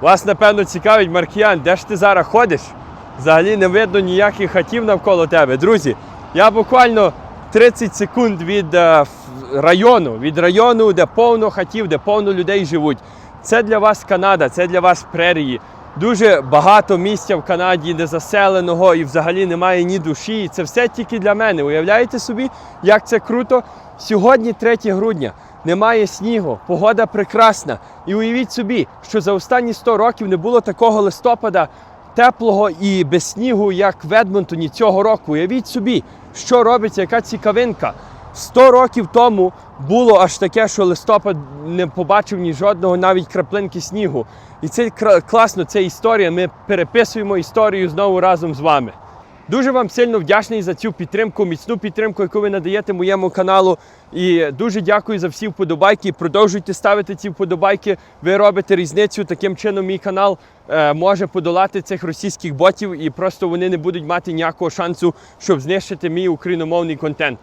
Вас, напевно, цікавить Маркіян, де ж ти зараз ходиш? Взагалі не видно ніяких хатів навколо тебе. Друзі, я буквально 30 секунд від е, району, від району, де повно хатів, де повно людей живуть. Це для вас Канада, це для вас прерії. Дуже багато місця в Канаді незаселеного і взагалі немає ні душі. І це все тільки для мене. Уявляєте собі, як це круто? Сьогодні 3 грудня. Немає снігу, погода прекрасна. І уявіть собі, що за останні 100 років не було такого листопада теплого і без снігу, як в Едмонтоні цього року. Уявіть собі, що робиться, яка цікавинка. 100 років тому було аж таке, що листопад не побачив ні жодного навіть краплинки снігу. І це класно, це історія. Ми переписуємо історію знову разом з вами. Дуже вам сильно вдячний за цю підтримку, міцну підтримку, яку ви надаєте моєму каналу. І дуже дякую за всі вподобайки. Продовжуйте ставити ці вподобайки. Ви робите різницю. Таким чином, мій канал е, може подолати цих російських ботів, і просто вони не будуть мати ніякого шансу, щоб знищити мій україномовний контент.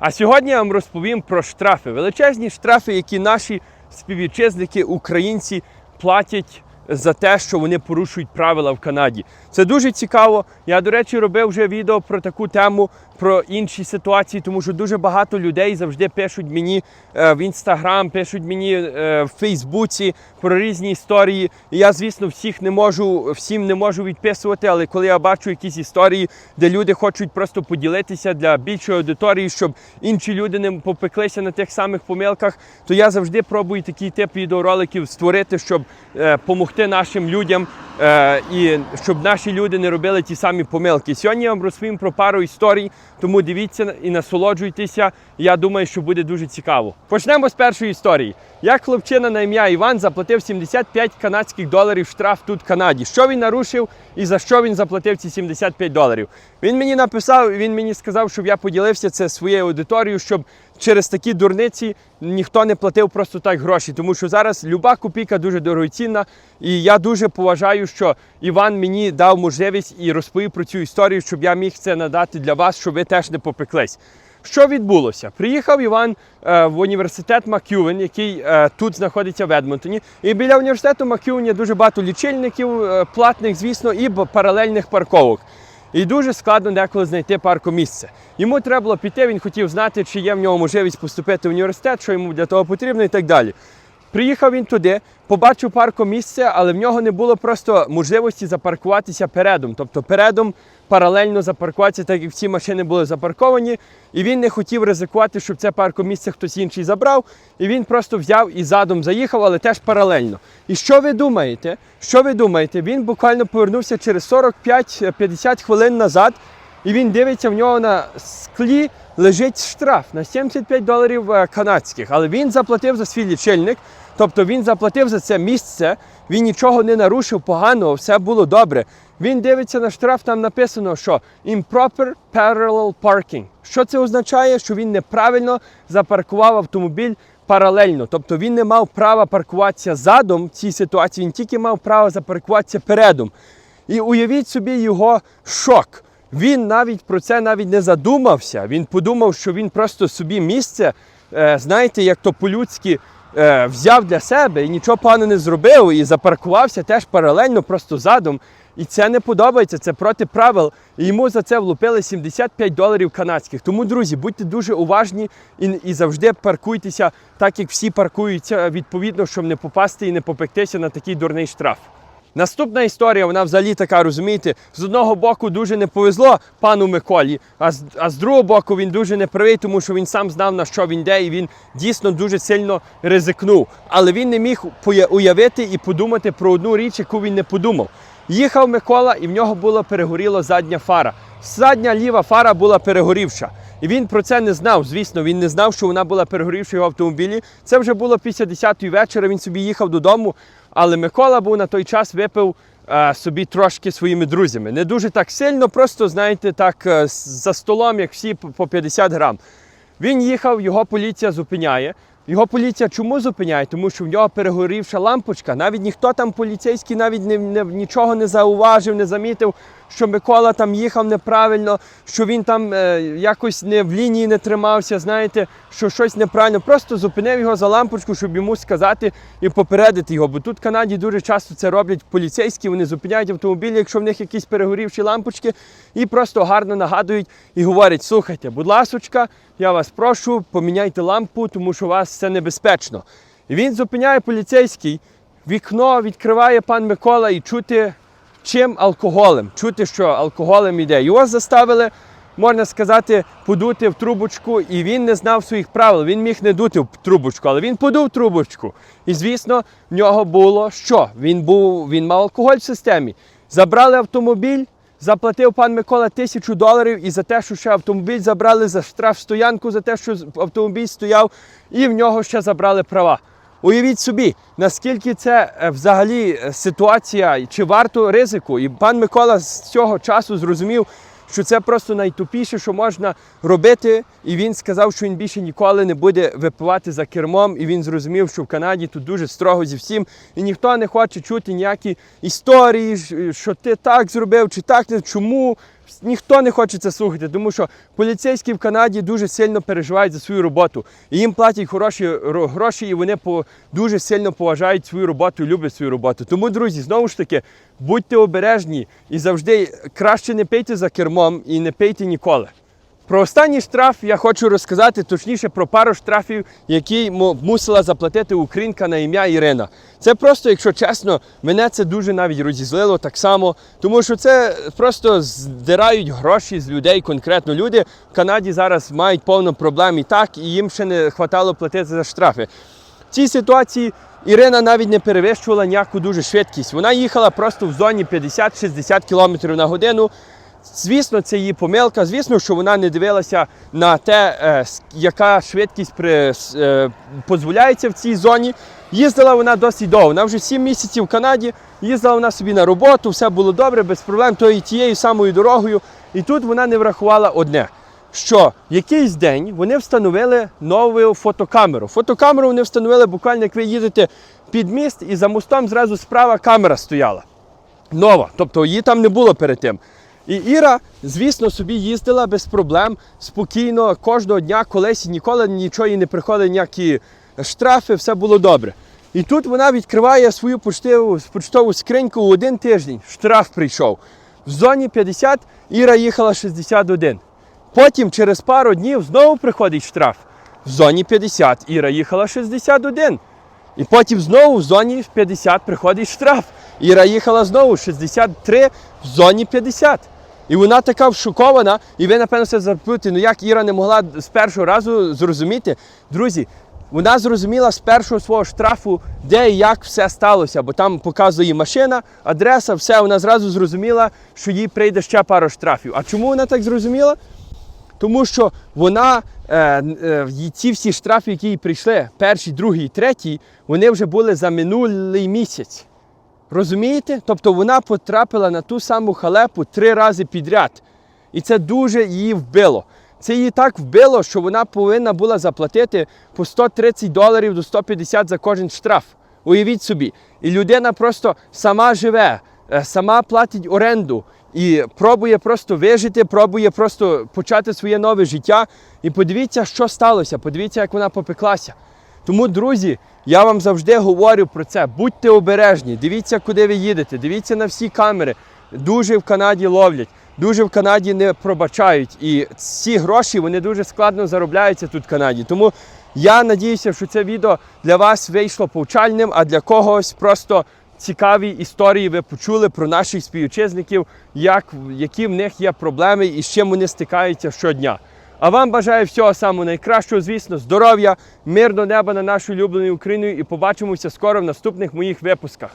А сьогодні я вам розповім про штрафи. Величезні штрафи, які наші співвітчизники, українці платять за те, що вони порушують правила в Канаді. Це дуже цікаво. Я, до речі, робив вже відео про таку тему, про інші ситуації, тому що дуже багато людей завжди пишуть мені е, в інстаграм, пишуть мені е, в Фейсбуці про різні історії. Я, звісно, всіх не можу, всім не можу відписувати, але коли я бачу якісь історії, де люди хочуть просто поділитися для більшої аудиторії, щоб інші люди не попеклися на тих самих помилках, то я завжди пробую такий тип відеороликів створити, щоб допомогти нашим людям е, і щоб наші люди не робили ті самі помилки. Сьогодні я вам розповім про пару історій, тому дивіться і насолоджуйтеся. Я думаю, що буде дуже цікаво. Почнемо з першої історії. Як хлопчина на ім'я Іван заплатив 75 канадських доларів штраф тут в Канаді. Що він нарушив і за що він заплатив ці 75 доларів? Він мені написав, він мені сказав, щоб я поділився це своєю аудиторією, щоб через такі дурниці ніхто не платив просто так гроші, тому що зараз люба копійка дуже дорогоцінна. І я дуже поважаю, що Іван мені дав можливість і розповів про цю історію, щоб я міг це надати для вас, щоб ви теж не попеклись. Що відбулося? Приїхав Іван е, в університет Макювен, який е, тут знаходиться в Едмонтоні. І біля університету Макювен є дуже багато лічильників, е, платних, звісно, і паралельних парковок. І дуже складно деколи знайти паркомісце. Йому треба було піти, він хотів знати, чи є в нього можливість поступити в університет, що йому для того потрібно і так далі. Приїхав він туди, побачив паркомісце, але в нього не було просто можливості запаркуватися передом. Тобто передом паралельно запаркуватися, так як всі машини були запарковані. І він не хотів ризикувати, щоб це паркомісце хтось інший забрав. І він просто взяв і задом заїхав, але теж паралельно. І що ви думаєте? Що ви думаєте? Він буквально повернувся через 45-50 хвилин назад. І він дивиться в нього на склі лежить штраф на 75 доларів е, канадських. Але він заплатив за свій лічильник, тобто він заплатив за це місце, він нічого не нарушив поганого, все було добре. Він дивиться на штраф, там написано, що improper parallel parking. Що це означає? Що він неправильно запаркував автомобіль паралельно. Тобто він не мав права паркуватися задом в цій ситуації, він тільки мав право запаркуватися передом. І уявіть собі його шок. Він навіть про це навіть не задумався. Він подумав, що він просто собі місце, е, знаєте, як то по-людськи е, взяв для себе і нічого поганого не зробив, і запаркувався теж паралельно, просто задом. І це не подобається, це проти правил. І йому за це влупили 75 доларів канадських. Тому, друзі, будьте дуже уважні і, і завжди паркуйтеся так, як всі паркуються, відповідно, щоб не попасти і не попектися на такий дурний штраф. Наступна історія, вона взагалі така, розумієте, з одного боку дуже не повезло пану Миколі, а з, а з другого боку він дуже не правий, тому що він сам знав, на що він йде, і він дійсно дуже сильно ризикнув. Але він не міг уявити і подумати про одну річ, яку він не подумав. Їхав Микола, і в нього була перегоріла задня фара. Задня ліва фара була перегорівша. І він про це не знав. Звісно, він не знав, що вона була перегорівша в автомобілі. Це вже було після 10-ї вечора. Він собі їхав додому. Але Микола був на той час випив е, собі трошки своїми друзями. Не дуже так сильно, просто знаєте, так е, за столом, як всі по 50 грам. Він їхав, його поліція зупиняє. Його поліція чому зупиняє? Тому що в нього перегорівша лампочка. Навіть ніхто там поліцейський навіть не, не, нічого не зауважив, не замітив. Що Микола там їхав неправильно, що він там е, якось не в лінії не тримався, знаєте, що щось неправильно. Просто зупинив його за лампочку, щоб йому сказати і попередити його. Бо тут в Канаді дуже часто це роблять поліцейські, вони зупиняють автомобілі, якщо в них якісь перегорівші лампочки, і просто гарно нагадують і говорять: слухайте, будь ласочка, я вас прошу, поміняйте лампу, тому що у вас це небезпечно. І він зупиняє поліцейський, вікно відкриває пан Микола і чути чим алкоголем. Чути, що алкоголем іде. Його заставили, можна сказати, подути в трубочку, і він не знав своїх правил. Він міг не дути в трубочку, але він подув трубочку. І звісно, в нього було що? Він був, він мав алкоголь в системі. Забрали автомобіль. Заплатив пан Микола тисячу доларів і за те, що ще автомобіль забрали за штраф стоянку, за те, що автомобіль стояв, і в нього ще забрали права. Уявіть собі, наскільки це е, взагалі е, ситуація, чи варто ризику. І пан Микола з цього часу зрозумів, що це просто найтупіше, що можна робити. І він сказав, що він більше ніколи не буде випивати за кермом. І він зрозумів, що в Канаді тут дуже строго зі всім. І ніхто не хоче чути ніякі історії, що ти так зробив, чи так не чому. Ніхто не хоче це слухати, тому що поліцейські в Канаді дуже сильно переживають за свою роботу. І їм платять хороші гроші, і вони по, дуже сильно поважають свою роботу і люблять свою роботу. Тому, друзі, знову ж таки, будьте обережні і завжди краще не пийте за кермом і не пийте ніколи. Про останній штраф я хочу розказати, точніше про пару штрафів, які мусила заплатити українка на ім'я Ірина. Це просто, якщо чесно, мене це дуже навіть розізлило так само, тому що це просто здирають гроші з людей конкретно. Люди в Канаді зараз мають повно проблем і так, і їм ще не вистачало платити за штрафи. В цій ситуації Ірина навіть не перевищувала ніяку дуже швидкість. Вона їхала просто в зоні 50-60 км на годину. Звісно, це її помилка. Звісно, що вона не дивилася на те, е, яка швидкість при, е, дозволяється в цій зоні. Їздила вона досить довго. Вона вже 7 місяців в Канаді, їздила вона собі на роботу, все було добре, без проблем, тою тією самою дорогою. І тут вона не врахувала одне. Що якийсь день вони встановили нову фотокамеру. Фотокамеру вони встановили буквально, як ви їдете під міст, і за мостом зразу справа камера стояла нова, тобто її там не було перед тим. І Іра, звісно, собі їздила без проблем, спокійно, кожного дня, колись ніколи нічого не приходили, ніякі штрафи, все було добре. І тут вона відкриває свою поштову, почтову скриньку у один тиждень. Штраф прийшов. В зоні 50 Іра їхала 61. Потім через пару днів знову приходить штраф. В зоні 50 Іра їхала 61. І потім знову в зоні 50 приходить штраф. Іра їхала знову 63 в зоні 50. І вона така вшокована, і ви, напевно, це запитуєте, ну як Іра не могла з першого разу зрозуміти. Друзі, вона зрозуміла з першого свого штрафу, де і як все сталося, бо там показує машина, адреса, все, вона зразу зрозуміла, що їй прийде ще пару штрафів. А чому вона так зрозуміла? Тому що вона, е, е, ці всі штрафи, які їй прийшли, перший, другий, третій, вони вже були за минулий місяць. Розумієте? Тобто вона потрапила на ту саму халепу три рази підряд. І це дуже її вбило. Це її так вбило, що вона повинна була заплатити по 130 доларів до 150 за кожен штраф. Уявіть собі. І людина просто сама живе, е, сама платить оренду і пробує просто вижити, пробує просто почати своє нове життя. І подивіться, що сталося. Подивіться, як вона попеклася. Тому, друзі, я вам завжди говорю про це. Будьте обережні, дивіться, куди ви їдете, дивіться на всі камери. Дуже в Канаді ловлять, дуже в Канаді не пробачають. І ці гроші вони дуже складно заробляються тут в Канаді. Тому я надіюся, що це відео для вас вийшло повчальним, а для когось просто цікаві історії ви почули про наших співвітчизників, як, які в них є проблеми і з чим вони стикаються щодня. А вам бажаю всього самого найкращого, звісно, здоров'я, мирного неба на нашу улюбленою Україною і побачимося скоро в наступних моїх випусках.